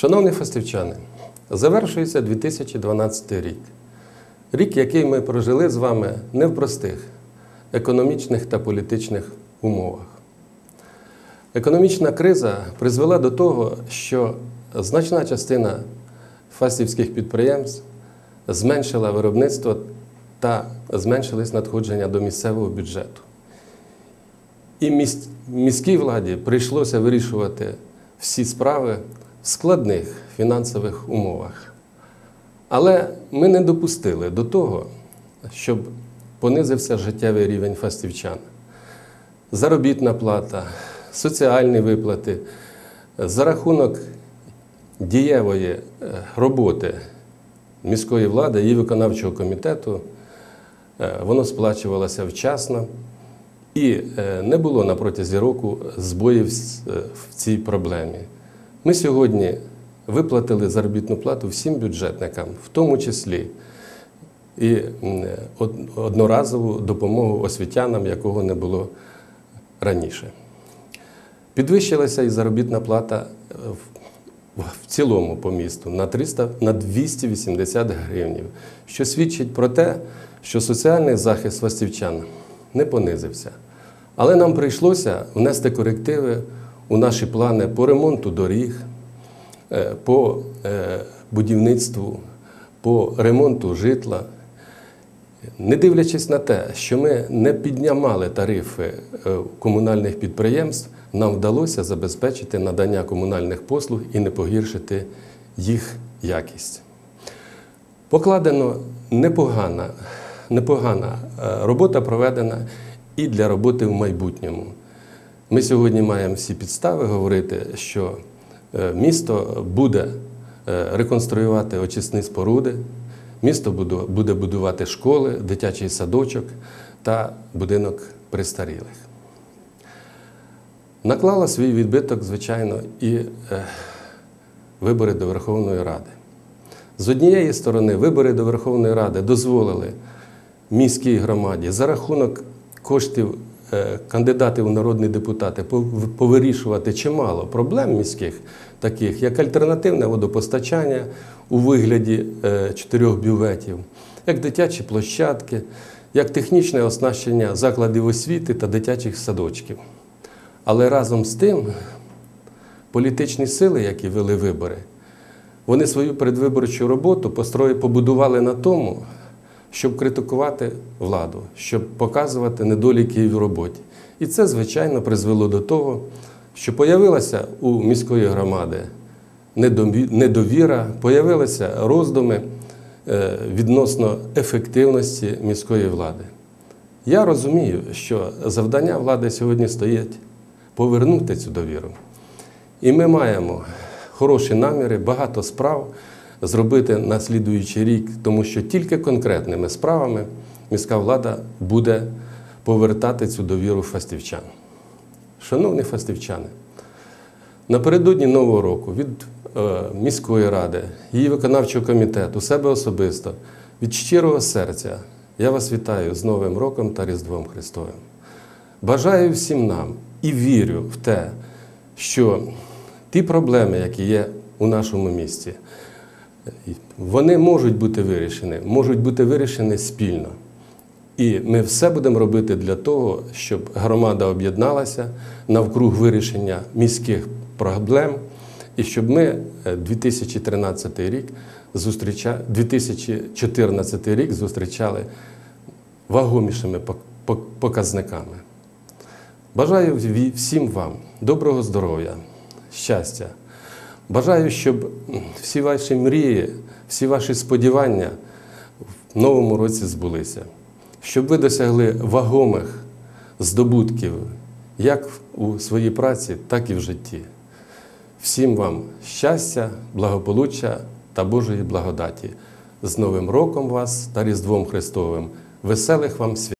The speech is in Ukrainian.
Шановні фестивчани, завершується 2012 рік. Рік, який ми прожили з вами не в простих економічних та політичних умовах. Економічна криза призвела до того, що значна частина фастівських підприємств зменшила виробництво та зменшились надходження до місцевого бюджету. І міс- міській владі прийшлося вирішувати всі справи складних фінансових умовах. Але ми не допустили до того, щоб понизився життєвий рівень фастівчан. Заробітна плата, соціальні виплати за рахунок дієвої е, роботи міської влади і виконавчого комітету е, воно сплачувалося вчасно і е, не було на протязі року збоїв в цій проблемі. Ми сьогодні виплатили заробітну плату всім бюджетникам, в тому числі і одноразову допомогу освітянам, якого не було раніше. Підвищилася і заробітна плата е, в- цілому по місту на 300, на 280 гривнів, що свідчить про те, що соціальний захист властівчан не понизився. Але нам прийшлося внести корективи у наші плани по ремонту доріг, е, по е, будівництву, по ремонту житла. Не дивлячись на те, що ми не піднімали тарифи е, комунальних підприємств, нам вдалося забезпечити надання комунальних послуг і не погіршити їх якість. Покладено непогана, непогана робота проведена і для роботи в майбутньому. Ми сьогодні маємо всі підстави говорити, що е, місто буде е, реконструювати очисні споруди, місто буде будувати школи, дитячий садочок та будинок престарілих. Наклала свій відбиток, звичайно, і е, вибори до Верховної Ради. З однієї сторони, вибори до Верховної Ради дозволили міській громаді за рахунок коштів кандидатів у народні депутати повирішувати чимало проблем міських, таких як альтернативне водопостачання у вигляді е, чотирьох бюветів, як дитячі площадки, як технічне оснащення закладів освіти та дитячих садочків. Але разом з тим політичні сили, які вели вибори, вони свою передвиборчу роботу побудували на тому, щоб критикувати владу, щоб показувати недоліки в роботі. І це, звичайно, призвело до того, що появилася у міської громади недовіра, появилися роздуми е, відносно ефективності міської влади. Я розумію, що завдання влади сьогодні стоїть повернути цю довіру. І ми маємо хороші наміри, багато справ зробити на слідуючий рік, тому що тільки конкретними справами міська влада буде повертати цю довіру фастівчан. Шановні фастівчани, напередодні Нового року від е, міської ради, її виконавчого комітету, себе особисто, від щирого серця я вас вітаю з Новим роком та Різдвом Христовим. Бажаю всім нам і вірю в те, що ті проблеми, які є у нашому місті, вони можуть бути вирішені, можуть бути вирішені спільно. І ми все будемо робити для того, щоб громада об'єдналася навкруг вирішення міських проблем, і щоб ми е, 2013 рік зустріча... 2014 рік зустрічали вагомішими пок- пок- показниками. Бажаю всім вам доброго здоров'я, щастя. Бажаю, щоб всі ваші мрії, всі ваші сподівання в новому році збулися, щоб ви досягли вагомих здобутків як у своїй праці, так і в житті. Всім вам щастя, благополуччя та Божої благодаті. З Новим роком вас та Різдвом Христовим. Веселих вам свят!